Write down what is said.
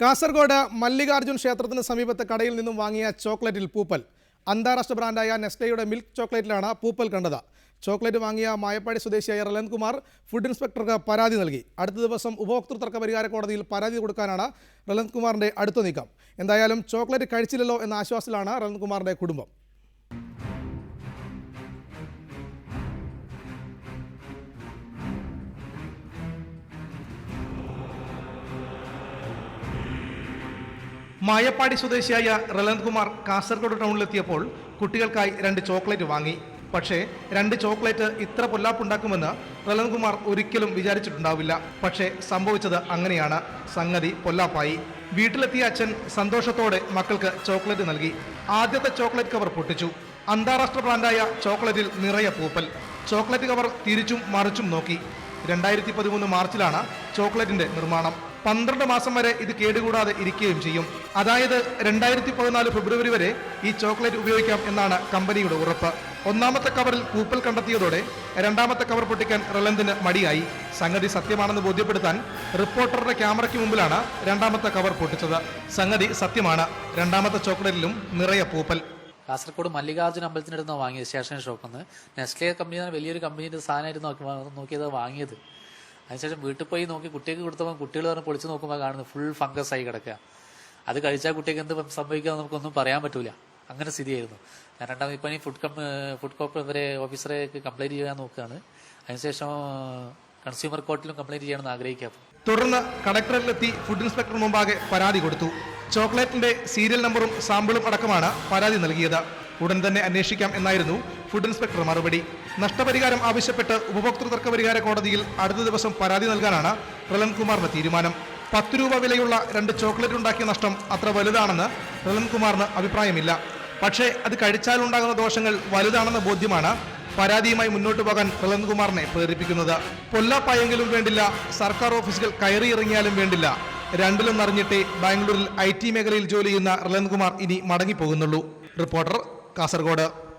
കാസർഗോഡ് മല്ലികാർജുൻ ക്ഷേത്രത്തിന് സമീപത്തെ കടയിൽ നിന്നും വാങ്ങിയ ചോക്ലേറ്റിൽ പൂപ്പൽ. അന്താരാഷ്ട്ര ബ്രാൻഡായ നെസ്റ്റയുടെ മിൽക്ക് ചോക്ലേറ്റിലാണ് പൂപ്പൽ കണ്ടത്. ചോക്ലേറ്റ് വാങ്ങിയ മായപ്പാടി സ്വദേശിയായ റലൻ കുമാർ ഫുഡ് ഇൻസ്പെക്ടർക്ക് പരാതി നൽകി. അടുത്ത ദിവസം ഉപഭോക്തൃ തർക്ക പരിഹാര കോടതിയിൽ പരാതി കൊടുക്കാനാണ് റലൻ കുമാറിന്റെ അടുത്ത നീക്കം. എന്തായാലും ചോക്ലേറ്റ് കഴിച്ചില്ലല്ലോ എന്ന ആശ്വാസത്തിലാണ് റലൻ കുമാറിന്റെ കുടുംബം. മായപ്പാടി സ്വദേശിയായ റലന്ത് കുമാർ കാസർഗോഡ് ടൗണിലെത്തിയപ്പോൾ കുട്ടികൾക്കായി രണ്ട് ചോക്ലേറ്റ് വാങ്ങി. പക്ഷേ രണ്ട് ചോക്ലേറ്റ് ഇത്ര പൊല്ലാപ്പുണ്ടാക്കുമെന്ന് റലന്ത് കുമാർ ഒരിക്കലും വിചാരിച്ചിട്ടുണ്ടാവില്ല. പക്ഷേ സംഭവിച്ചത് അങ്ങനെയാണ്. സംഗതി പൊല്ലാപ്പായി. വീട്ടിലെത്തിയ അച്ഛൻ സന്തോഷത്തോടെ മക്കൾക്ക് ചോക്ലേറ്റ് നൽകി. ആദ്യത്തെ ചോക്ലേറ്റ് കവർ പൊട്ടിച്ചു. അന്താരാഷ്ട്ര ബ്രാൻഡായ ചോക്ലേറ്റിൽ നിറയെ പൂപ്പൽ. ചോക്ലേറ്റ് കവർ തിരിച്ചും മറിച്ചും നോക്കി. രണ്ടായിരത്തി പതിമൂന്ന് മാർച്ചിലാണ് ചോക്ലേറ്റിന്റെ നിർമ്മാണം. പന്ത്രണ്ട് മാസം വരെ ഇത് കേടുകൂടാതെ ഇരിക്കുകയും ചെയ്യും. അതായത് രണ്ടായിരത്തി പതിനാല് ഫെബ്രുവരി വരെ ഈ ചോക്ലേറ്റ് ഉപയോഗിക്കാം എന്നാണ് കമ്പനിയുടെ ഉറപ്പ്. ഒന്നാമത്തെ കവറിൽ കൂപ്പൽ കണ്ടെത്തിയതോടെ രണ്ടാമത്തെ കവർ പൊട്ടിക്കാൻ റിലന്തിന് മടിയായി. സംഗതി സത്യമാണെന്ന് ബോധ്യപ്പെടുത്താൻ റിപ്പോർട്ടറുടെ ക്യാമറയ്ക്ക് മുമ്പിലാണ് രണ്ടാമത്തെ കവർ പൊട്ടിച്ചത്. സംഗതി സത്യമാണ്. രണ്ടാമത്തെ ചോക്ലേറ്റിലും നിറയെ പൂപ്പൽ. കാസർഗോഡ് മല്ലികാർജുന അമ്പലത്തിനടുത്ത് വാങ്ങിയത്? ശേഷം ഷോപ്പിൽ നിന്ന് നെസ്ലെ കമ്പനി വലിയൊരു കമ്പനിയുടെ സാധനമായിട്ട് നോക്കി നോക്കിയത് വാങ്ങിയത്. അതിനുശേഷം വീട്ടിൽ പോയി നോക്കി കുട്ടിക്ക് കൊടുത്തപ്പോൾ കുട്ടികൾ പറഞ്ഞ് പൊളിച്ച് നോക്കുമ്പോൾ കാണുന്നത് ഫുൾ ഫംഗസ് ആയി കിടക്കുക അത് കഴിച്ചാൽ കുട്ടിക്ക് എന്ത് സംഭവിക്കുക നമുക്കൊന്നും പറയാൻ പറ്റൂല. അങ്ങനെ സ്ഥിതിയായിരുന്നു. ഞാൻ രണ്ടാമത് ഇപ്പം ഫുഡ് കം ഫുഡ് കോപ്പ് വരെ ഓഫീസറെ കംപ്ലൈന്റ് ചെയ്യാൻ നോക്കുകയാണ്. അതിനുശേഷം കൺസ്യൂമർ കോർട്ടിലും കംപ്ലൈന്റ് ചെയ്യണമെന്ന് ആഗ്രഹിക്കാം തുടർന്ന് കളക്ടറിലെത്തി ഫുഡ് ഇൻസ്പെക്ടർ മുമ്പാകെ പരാതി കൊടുത്തു. ചോക്ലേറ്റിന്റെ സീരിയൽ നമ്പറും സാമ്പിളും അടക്കമാണ് പരാതി നൽകിയത്. ഉടൻ തന്നെ അന്വേഷിക്കാം എന്നായിരുന്നു ഫുഡ് ഇൻസ്പെക്ടർ മറുപടി. നഷ്ടപരിഹാരം ആവശ്യപ്പെട്ട് ഉപഭോക്തൃ തർക്ക പരിഹാര കോടതിയിൽ അടുത്ത ദിവസം പരാതി നൽകാനാണ് കുമാറിന്റെ തീരുമാനം. പത്ത് രൂപ വിലയുള്ള രണ്ട് ചോക്ലേറ്റ് ഉണ്ടാക്കിയ നഷ്ടം അത്ര വലുതാണെന്ന് കുമാറിന് അഭിപ്രായമില്ല. പക്ഷേ അത് കഴിച്ചാലുണ്ടാകുന്ന ദോഷങ്ങൾ വലുതാണെന്ന ബോധ്യമാണ് പരാതിയുമായി മുന്നോട്ട് പോകാൻ പ്രലൻകുമാറിനെ പ്രേരിപ്പിക്കുന്നത്. പൊല്ലാപ്പായെങ്കിലും വേണ്ടില്ല സർക്കാർ ഓഫീസുകൾ കയറി ഇറങ്ങിയാലും വേണ്ടില്ല. രണ്ടിലും നിറഞ്ഞിട്ടേ ബാംഗ്ലൂരിൽ ഐ ടി മേഖലയിൽ ജോലി ചെയ്യുന്ന റിലൻകുമാർ ഇനി മടങ്ങിപ്പോകുന്നുള്ളൂ. റിപ്പോർട്ടർ കാസർഗോഡ്.